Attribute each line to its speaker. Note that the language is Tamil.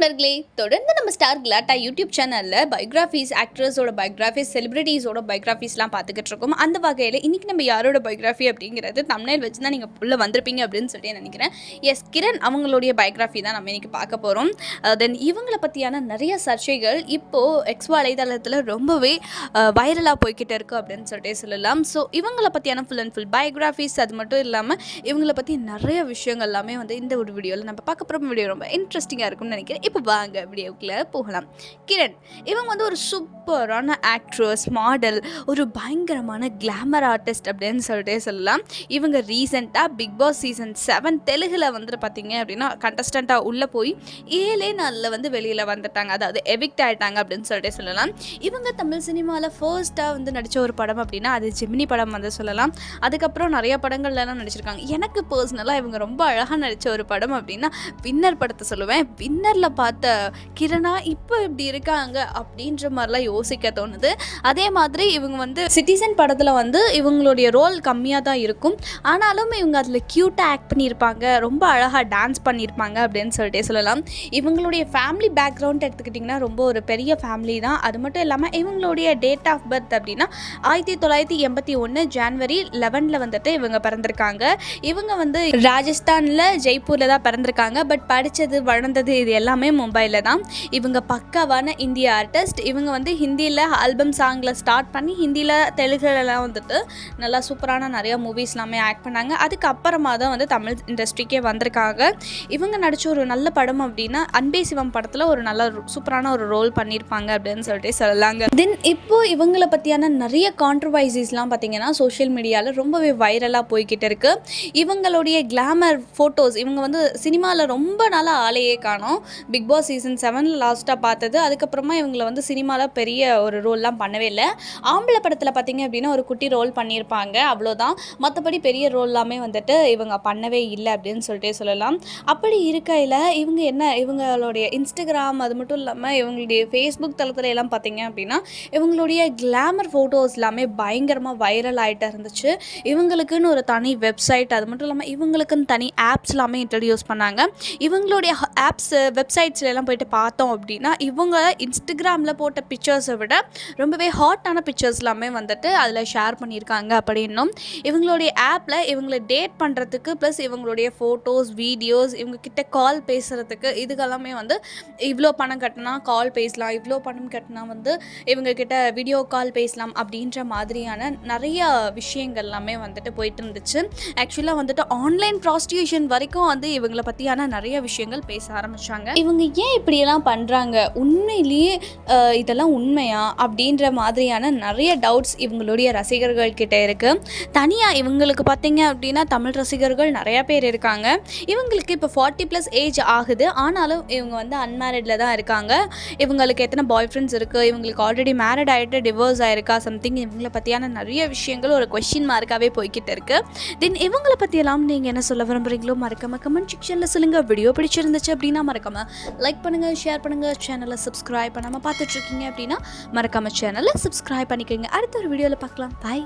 Speaker 1: நண்பர்களே தொடர்ந்து நம்ம ஸ்டார் கிளாட்டா யூடியூப் சேனலில் பயோகிராஃபிஸ் ஆக்ட்ரஸோட பயோகிராஃபிஸ் செலிபிரிட்டிஸோட பயோகிராஃபிஸ்லாம் பார்த்துக்கிட்டு இருக்கோம். அந்த வகையில் இன்றைக்கி நம்ம யாரோட பயோகிராஃபி அப்படிங்கிறது தமிழில் வச்சு தான் நீங்கள் உள்ளே வந்திருப்பீங்க அப்படின்னு சொல்லிட்டு நினைக்கிறேன். எஸ் கிரண் அவங்களுடைய பயோகிராஃபி தான் நம்ம இன்றைக்கி பார்க்க போகிறோம் தென் uh, இவங்கள பற்றியான நிறைய சர்ச்சைகள் இப்போது எக்ஸ் வலைதளத்தில் ரொம்பவே uh, வைரலாக போய்கிட்டு இருக்குது அப்படின்னு சொல்லிட்டு சொல்லலாம். ஸோ இவங்கள பற்றியான ஃபுல் அண்ட் ஃபுல் பயோகிராஃபிஸ் அது மட்டும் இல்லாமல் இவங்கள பற்றி நிறைய விஷயங்கள் எல்லாமே வந்து இந்த ஒரு வீடியோவில் நம்ம பார்க்க போகிற வீடியோ ரொம்ப இன்ட்ரெஸ்டிங்காக இருக்கும்னு நினைக்கிறேன். இப்போ வாங்க வீடியோக்குள்ளே போகலாம். கிரண் இவங்க வந்து ஒரு சூப்பரான ஆக்ட்ரஸ் மாடல் ஒரு பயங்கரமான கிளாமர் ஆர்டிஸ்ட் அப்படின்னு சொல்லிட்டே சொல்லலாம். இவங்க ரீசெண்டாக பிக் பாஸ் சீசன் செவன் தெலுங்கில் வந்துட்டு பார்த்தீங்க அப்படின்னா கண்டஸ்டண்ட்டாக உள்ளே போய் ஏழே நாளில் வந்து வெளியில் வந்துட்டாங்க. அதாவது எவிக்ட் ஆகிட்டாங்க அப்படின்னு சொல்லிட்டு சொல்லலாம். இவங்க தமிழ் சினிமாவில் ஃபர்ஸ்ட்டாக வந்து நடித்த ஒரு படம் அப்படின்னா அது ஜெமினி படம் வந்து சொல்லலாம். அதுக்கப்புறம் நிறைய படங்கள்லாம் நடிச்சிருக்காங்க. எனக்கு பர்சனலாக இவங்க ரொம்ப அழகாக நடித்த ஒரு படம் அப்படின்னா வின்னர் படத்தை சொல்லுவேன். வின்னரில் பார்த்த கிரணா இப்போ இப்படி இருக்காங்க அப்படின்ற மாதிரிலாம் யோசிக்க தோணுது. அதே மாதிரி இவங்க வந்து சிட்டிசன் படத்தில் வந்து இவங்களுடைய ரோல் கம்மியாக தான் இருக்கும். ஆனாலும் இவங்க அதில் க்யூட்டாக ஆக்ட் பண்ணியிருப்பாங்க ரொம்ப அழகாக டான்ஸ் பண்ணியிருப்பாங்க அப்படின்னு சொல்லிட்டு சொல்லலாம். இவங்களுடைய ஃபேமிலி பேக்ரவுண்ட் எடுத்துக்கிட்டிங்கன்னா ரொம்ப ஒரு பெரிய ஃபேமிலி தான். அது மட்டும் இல்லாமல் இவங்களுடைய டேட் ஆஃப் பர்த் அப்படின்னா ஆயிரத்தி தொள்ளாயிரத்தி எண்பத்தி ஒன்று ஜான்வரி லெவனில் வந்துட்டு இவங்க பிறந்திருக்காங்க. இவங்க வந்து ராஜஸ்தானில் ஜெய்ப்பூரில் தான் பிறந்திருக்காங்க. பட் படித்தது வளர்ந்தது இது எல்லாமே மும்பையில் தான். இவங்க பக்காவான இந்திய ஆர்டிஸ்ட் இவங்க வந்து ஹிந்தியில் ஆல்பம் சாங்கில் ஸ்டார்ட் பண்ணி ஹிந்தியில் தெலுங்குலலாம் வந்துட்டு நல்லா சூப்பரான நிறைய மூவிஸ் எல்லாமே ஆக்ட் பண்ணாங்க. அதுக்கப்புறமா தான் வந்து தமிழ் இண்டஸ்ட்ரிக்கே வந்திருக்காங்க. இவங்க நடித்த ஒரு நல்ல படம் அப்படின்னா அன்பே சிவம் படத்தில் ஒரு நல்ல சூப்பரான ஒரு ரோல் பண்ணியிருப்பாங்க அப்படின்னு சொல்லிட்டு சொல்லலாங்க. தென் இப்போ இவங்கள பற்றியான நிறைய கான்ட்ரவைசிஸ்லாம் பார்த்தீங்கன்னா சோஷியல் மீடியாவில் ரொம்பவே வைரலாக போய்கிட்டு இருக்கு. இவங்களுடைய கிளாமர் ஃபோட்டோஸ் இவங்க வந்து சினிமாவில் ரொம்ப நாளாக ஆளையே காணும். பிக் பாஸ் சீசன் செவனில் லாஸ்ட்டாக பார்த்தது. அதுக்கப்புறமா இவங்களை வந்து சினிமாவில் பெரிய ஒரு ரோல்லாம் பண்ணவே இல்லை. ஆம்பளை படத்தில் பார்த்தீங்க அப்படின்னா ஒரு குட்டி ரோல் பண்ணியிருப்பாங்க அவ்வளோதான் மற்றபடி பெரிய ரோல்லாமே வந்துட்டு இவங்க பண்ணவே இல்லை அப்படின்னு சொல்லிட்டே சொல்லலாம். அப்படி இருக்கையில் இவங்க என்ன இவங்களுடைய இன்ஸ்டாகிராம் அது மட்டும் இல்லாமல் இவங்களுடைய ஃபேஸ்புக் தளத்தில் எல்லாம் பார்த்தீங்க அப்படின்னா இவங்களுடைய கிளாமர் ஃபோட்டோஸ் எல்லாமே பயங்கரமாக வைரல் ஆகிட்டு இருந்துச்சு. இவங்களுக்குன்னு ஒரு தனி வெப்சைட் அது மட்டும் இல்லாமல் இவங்களுக்குன்னு தனி ஆப்ஸ் எல்லாமே இன்ட்ரடியூஸ் பண்ணாங்க. இவங்களுடைய ஆப்ஸ் வெப்சைட் வெப்சைட்ஸ்லாம் போயிட்டு பார்த்தோம் அப்படின்னா இவங்க இன்ஸ்டாகிராமில் போட்ட பிக்சர்ஸை விட ரொம்பவே ஹாட்டான பிக்சர்ஸ் எல்லாமே வந்துட்டு அதில் ஷேர் பண்ணியிருக்காங்க அப்படின்னும். இவங்களுடைய ஆப்பில் இவங்களை டேட் பண்ணுறதுக்கு ப்ளஸ் இவங்களுடைய ஃபோட்டோஸ் வீடியோஸ் இவங்க கிட்ட கால் பேசுகிறதுக்கு இதுக்கெல்லாமே வந்து இவ்வளோ பணம் கட்டினா கால் பேசலாம் இவ்வளோ பணம் கட்டினா வந்து இவங்க கிட்ட வீடியோ கால் பேசலாம் அப்படின்ற மாதிரியான நிறைய விஷயங்கள் எல்லாமே வந்துட்டு போயிட்டு இருந்துச்சு. ஆக்சுவலாக வந்துட்டு ஆன்லைன் ப்ராஸ்டியூஷன் வரைக்கும் வந்து இவங்களை பற்றியான நிறைய விஷயங்கள் பேச ஆரம்பிச்சாங்க. இவங்க இவங்க ஏன் இப்படியெல்லாம் பண்ணுறாங்க உண்மையிலேயே இதெல்லாம் உண்மையா? அப்படின்ற மாதிரியான நிறைய டவுட்ஸ் இவங்களுடைய ரசிகர்கள் கிட்ட இருக்குது தனியாக இவங்களுக்கு பார்த்தீங்க அப்படின்னா தமிழ் ரசிகர்கள் நிறையா பேர் இருக்காங்க. இவங்களுக்கு இப்போ ஃபார்ட்டி ப்ளஸ் ஏஜ் ஆகுது. ஆனாலும் இவங்க வந்து அன்மேரிடில் தான் இருக்காங்க. இவங்களுக்கு எத்தனை பாய் ஃப்ரெண்ட்ஸ் இருக்குது இவங்களுக்கு ஆல்ரெடி மேரிட் ஆகிட்டு டிவோர்ஸ் ஆயிருக்கா? சம்திங் இவங்களை பற்றியான நிறைய விஷயங்கள் ஒரு கொஷின் மார்க்காகவே போய்கிட்டு இருக்குது தென் இவங்களை பற்றியெல்லாம் நீங்கள் என்ன சொல்ல விரும்புகிறீங்களோ மறக்காம கமெண்ட் செக்ஷனில் சொல்லுங்கள் வீடியோ பிடிச்சிருந்துச்சு அப்படின்னா மறக்காமல் லைக் பண்ணுங்கள் ஷேர் பண்ணுங்கள் சேனலை சப்ஸ்கிரைப் பண்ணாமல் பார்த்துட்ருக்கீங்க அப்படின்னா மறக்காம சேனலை சப்ஸ்கிரைப் பண்ணிக்கோங்க. அடுத்த ஒரு வீடியோவில் பார்க்கலாம். பாய்